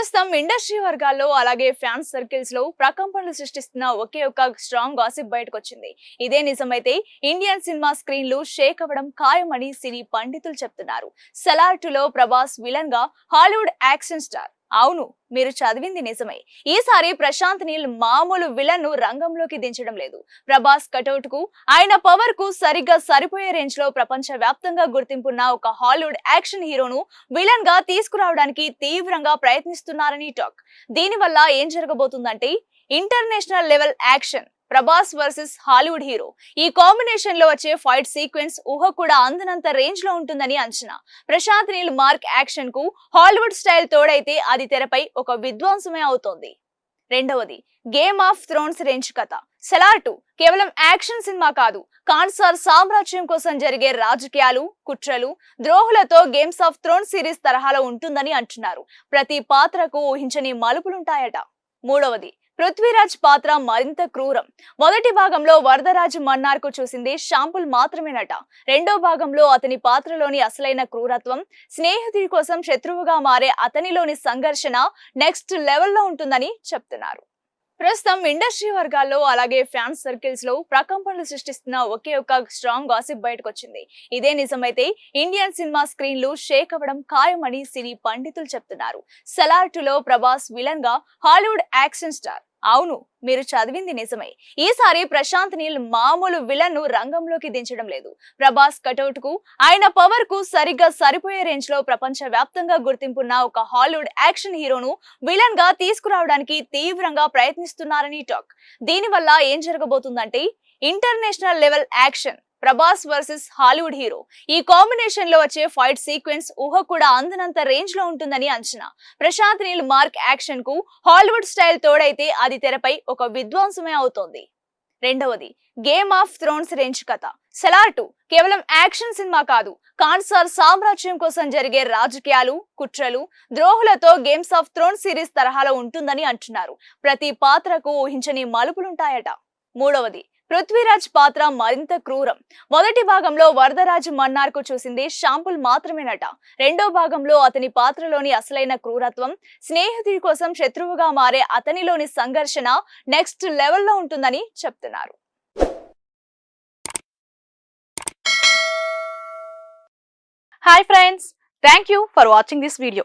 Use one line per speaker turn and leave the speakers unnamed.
ప్రస్తుతం ఇండస్ట్రీ వర్గాల్లో అలాగే ఫ్యాన్స్ సర్కిల్స్లో ప్రకంపనలు సృష్టిస్తున్న ఒకే ఒక స్ట్రాంగ్ గాసిప్ బయటకు వచ్చింది ఇదే నిజమైతే ఇండియన్ సినిమా స్క్రీన్లు షేక్ అవ్వడం ఖాయమని సినీ పండితులు చెప్తున్నారు. సలార్లో ప్రభాస్ విలన్గా హాలీవుడ్ యాక్షన్ స్టార్ అవును మీరు చదివింది నిజమే. ఈసారి ప్రశాంత్ నీల్ మామూలు విలన్ను రంగంలోకి దించడం లేదు. ప్రభాస్ కటౌట్కు ఆయన పవర్కు సరిగ్గా సరిపోయే రేంజ్లో ప్రపంచ వ్యాప్తంగా గుర్తింపున్న ఒక హాలీవుడ్ యాక్షన్ హీరోను విలన్గా తీసుకురావడానికి తీవ్రంగా ప్రయత్నిస్తున్నారని టాక్. దీనివల్ల ఏం జరగబోతుందంటే international level action. Prabhas versus Hollywood hero. ఈ కాంబినేషన్లో వచ్చే ఫైట్ సీక్వెన్స్ ఊహ కూడా అందనంత రేంజ్లో ఉంటుందని అంచనా. ప్రశాంత్ నీల్ మార్క్ యాక్షన్కు హాలీవుడ్ స్టైల్ తోడైతే అది తెరపై ఒక విధ్వంసమే అవుతోంది. రెండవది గేమ్ ఆఫ్ థ్రోన్స్ రేంజ్ కథ. సెలార్ టూ కేవలం యాక్షన్ సినిమా కాదు కాన్సార్ సామ్రాజ్యం కోసం జరిగే రాజకీయాలు కుట్రలు ద్రోహులతో గేమ్స్ ఆఫ్ థ్రోన్ సిరీస్ తరహాలో ఉంటుందని అంటున్నారు. ప్రతి పాత్రకు ఊహించని మలుపులుంటాయట. మూడవది పృథ్వీరాజ్ పాత్ర మరింత క్రూరం. మొదటి భాగంలో వరదరాజు మన్నార్కు చూసింది షాంపుల్ మాత్రమేనట. రెండో భాగంలో అతని పాత్రలోని అసలైన క్రూరత్వం స్నేహితుడి కోసం శత్రువుగా మారే అతనిలోని సంఘర్షణ నెక్స్ట్ లెవెల్లో ఉంటుందని చెప్తున్నారు. ప్రస్తుతం ఇండస్ట్రీ వర్గాల్లో అలాగే ఫ్యాన్స్ సర్కిల్స్లో ప్రకంపనలు సృష్టిస్తున్న ఒకే ఒక స్ట్రాంగ్ గాసిప్ బయటకు వచ్చింది ఇదే నిజమైతే ఇండియన్ సినిమా స్క్రీన్లు షేక్ అవ్వడం ఖాయమని సినీ పండితులు చెప్తున్నారు. సలార్టులో లో ప్రభాస్ విలన్గా హాలీవుడ్ యాక్షన్ స్టార్. అవును మీరు చదివింది నిజమే. ఈసారి ప్రశాంత్ నీల్ మామూలు విలన్ను రంగంలోకి దించడం లేదు. ప్రభాస్ కటౌట్కు ఆయన పవర్కు సరిగ్గా సరిపోయే రేంజ్లో ప్రపంచ వ్యాప్తంగా గుర్తింపున్న ఒక హాలీవుడ్ యాక్షన్ హీరోను విలన్గా తీసుకురావడానికి తీవ్రంగా ప్రయత్నిస్తున్నారని టాక్. దీనివల్ల ఏం జరగబోతుందంటే international level action. Prabhas versus Hollywood hero. ఈ కాంబినేషన్లో వచ్చే ఫైట్ సీక్వెన్స్ ఊహ కూడా అందనంత రేంజ్లో ఉంటుందని అంచనా. ప్రశాంత్ నీల్ మార్క్ యాక్షన్కు హాలీవుడ్ స్టైల్ తోడైతే అది తెరపై ఒక విధ్వంసమే అవుతోంది. రెండవది గేమ్ ఆఫ్ థ్రోన్స్ రేంజ్ కథ. సెలార్ టూ కేవలం యాక్షన్ సినిమా కాదు కాన్సార్ సామ్రాజ్యం కోసం జరిగే రాజకీయాలు కుట్రలు ద్రోహులతో గేమ్స్ ఆఫ్ థ్రోన్ సిరీస్ తరహాలో ఉంటుందని అంటున్నారు. ప్రతి పాత్రకు ఊహించని మలుపులుంటాయట. మూడవది పృథ్వీరాజ్ పాత్ర మరింత క్రూరం. మొదటి భాగంలో వరదరాజు మన్నార్కు చూసింది షాంపుల్ మాత్రమేనట. రెండో భాగంలో అతని పాత్రలోని అసలైన క్రూరత్వం స్నేహితుడి కోసం శత్రువుగా మారే అతనిలోని సంఘర్షణ నెక్స్ట్ లెవెల్లో ఉంటుందని చెప్తున్నారు.
Hi friends thank you for watching this video